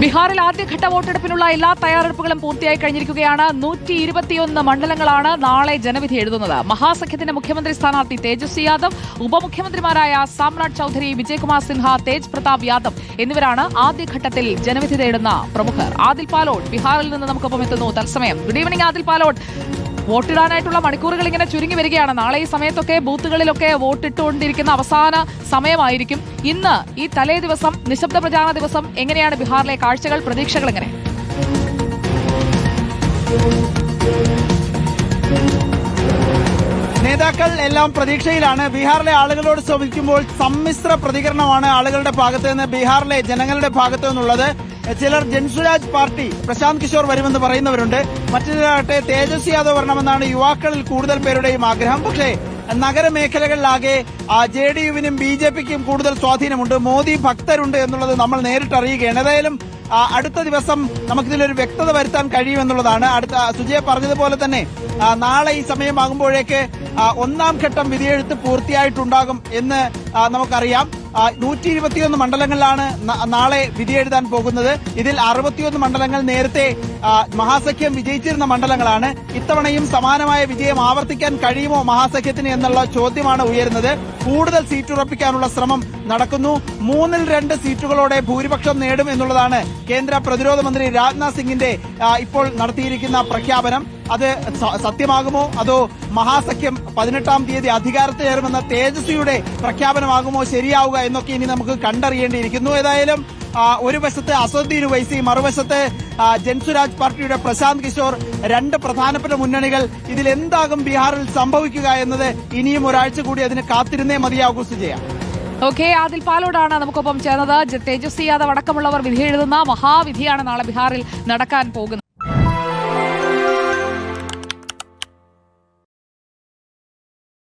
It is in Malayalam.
ബീഹാറിൽ ആദ്യഘട്ട വോട്ടെടുപ്പിനുള്ള എല്ലാ തയ്യാറെടുപ്പുകളും പൂർത്തിയായി കഴിഞ്ഞിരിക്കുകയാണ്. നൂറ്റി ഇരുപത്തിയൊന്ന് മണ്ഡലങ്ങളാണ് നാളെ ജനവിധി എഴുതുന്നത്. മഹാസഖ്യത്തിന്റെ മുഖ്യമന്ത്രി സ്ഥാനാർത്ഥി തേജസ്വി യാദവ് ഉപമുഖ്യമന്ത്രിമാരായ സാമ്രാട് ചൌധരി വിജയകുമാർ സിൻഹ തേജ് പ്രതാപ് യാദവ് എന്നിവരാണ് ആദ്യഘട്ടത്തിൽ ജനവിധി തേടുന്ന പ്രമുഖർ. ആദിൽ പാലോട്ട് ബീഹാറിൽ നിന്ന് നമുക്കൊപ്പം എത്തുന്നു. തത്സമയം. ഗുഡ് ഈവനിംഗ് ആദിൽ പാലോട് വോട്ടിടാനായിട്ടുള്ള മണിക്കൂറുകൾ ഇങ്ങനെ ചുരുങ്ങി വരികയാണ്. നാളെ ഈ സമയത്തൊക്കെ ബൂത്തുകളിലൊക്കെ വോട്ടിട്ടുകൊണ്ടിരിക്കുന്ന അവസാന സമയമായിരിക്കും. ഇന്ന് ഈ തലേ ദിവസം നിശബ്ദ പ്രചാരണ ദിവസം എങ്ങനെയാണ് ബീഹാറിലെ കാഴ്ചകൾ പ്രതീക്ഷകൾ എങ്ങനെ? നേതാക്കൾ എല്ലാം പ്രതീക്ഷയിലാണ്. ബീഹാറിലെ ആളുകളോട് ശ്രമിക്കുമ്പോൾ സമ്മിശ്ര പ്രതികരണമാണ് ആളുകളുടെ ഭാഗത്ത് നിന്ന് ബീഹാറിലെ ജനങ്ങളുടെ ഭാഗത്തു നിന്നുള്ളത്. ചിലർ ജൻസുരാജ് പാർട്ടി പ്രശാന്ത് കിഷോർ വരുമെന്ന് പറയുന്നവരുണ്ട്. മറ്റു ചിലരാകട്ടെ തേജസ്വി യാദവ് വരണമെന്നാണ് യുവാക്കളിൽ കൂടുതൽ പേരുടെയും ആഗ്രഹം. പക്ഷേ നഗരമേഖലകളിലാകെ ജെ ഡി യുവിനും ബി ജെ പിക്കും കൂടുതൽ സ്വാധീനമുണ്ട്. മോദി ഭക്തരുണ്ട് എന്നുള്ളത് നമ്മൾ നേരിട്ട് അറിയുകയാണ് ഏതായാലും അടുത്ത ദിവസം നമുക്കിതിലൊരു വ്യക്തത വരുത്താൻ കഴിയുമെന്നുള്ളതാണ്. അടുത്ത സുജയ പറഞ്ഞതുപോലെ തന്നെ നാളെ ഈ സമയമാകുമ്പോഴേക്ക് ഒന്നാം ഘട്ടം വിധിയെഴുത്ത് പൂർത്തിയായിട്ടുണ്ടാകും എന്ന് നമുക്കറിയാം. നൂറ്റി ഇരുപത്തിയൊന്ന് മണ്ഡലങ്ങളിലാണ് നാളെ വിധിയെഴുതാൻ പോകുന്നത്. ഇതിൽ അറുപത്തിയൊന്ന് മണ്ഡലങ്ങൾ നേരത്തെ മഹാസഖ്യം വിജയിച്ചിരുന്ന മണ്ഡലങ്ങളാണ്. ഇത്തവണയും സമാനമായ വിജയം ആവർത്തിക്കാൻ കഴിയുമോ മഹാസഖ്യത്തിന് എന്നുള്ള ചോദ്യമാണ് ഉയരുന്നത്. കൂടുതൽ സീറ്റ് ഉറപ്പിക്കാനുള്ള ശ്രമം നടക്കുന്നു. മൂന്നിൽ രണ്ട് സീറ്റുകളോടെ ഭൂരിപക്ഷം നേടും എന്നുള്ളതാണ് കേന്ദ്ര പ്രതിരോധ മന്ത്രി രാജ്നാഥ് സിംഗിന്റെ ഇപ്പോൾ നടത്തിയിരിക്കുന്ന പ്രഖ്യാപനം. അത് സത്യമാകുമോ? അതോ മഹാസഖ്യം പതിനെട്ടാം തീയതി അധികാരത്തിൽ അധികാരത്തിലേറുമെന്ന തേജസ്വിയുടെ പ്രഖ്യാപനമാകുമോ? ശരിയാവുക എന്നൊക്കെ ഇനി നമുക്ക് കണ്ടറിയേണ്ടിയിരിക്കുന്നു. ഏതായാലും ഒരു വശത്ത് അസദ്ദീൻ വൈസി മറുവശത്ത് ജൻസുരാജ് പാർട്ടിയുടെ പ്രശാന്ത് കിഷോർ രണ്ട് പ്രധാനപ്പെട്ട മുന്നണികൾ. ഇതിൽ എന്താകും ബീഹാറിൽ സംഭവിക്കുക എന്നത് ഇനിയും ഒരാഴ്ച കൂടി അതിന് കാത്തിരുന്നേ മതിയാകൂ സുജയ. ഓക്കെ ആദിൽ പാലോടാണ് നമുക്കൊപ്പം ചേർന്നത്. തേജസ്വി യാദവ് അടക്കമുള്ളവർ വിധി എഴുതുന്ന മഹാവിധിയാണ് നാളെ ബീഹാറിൽ നടക്കാൻ പോകുന്നത്.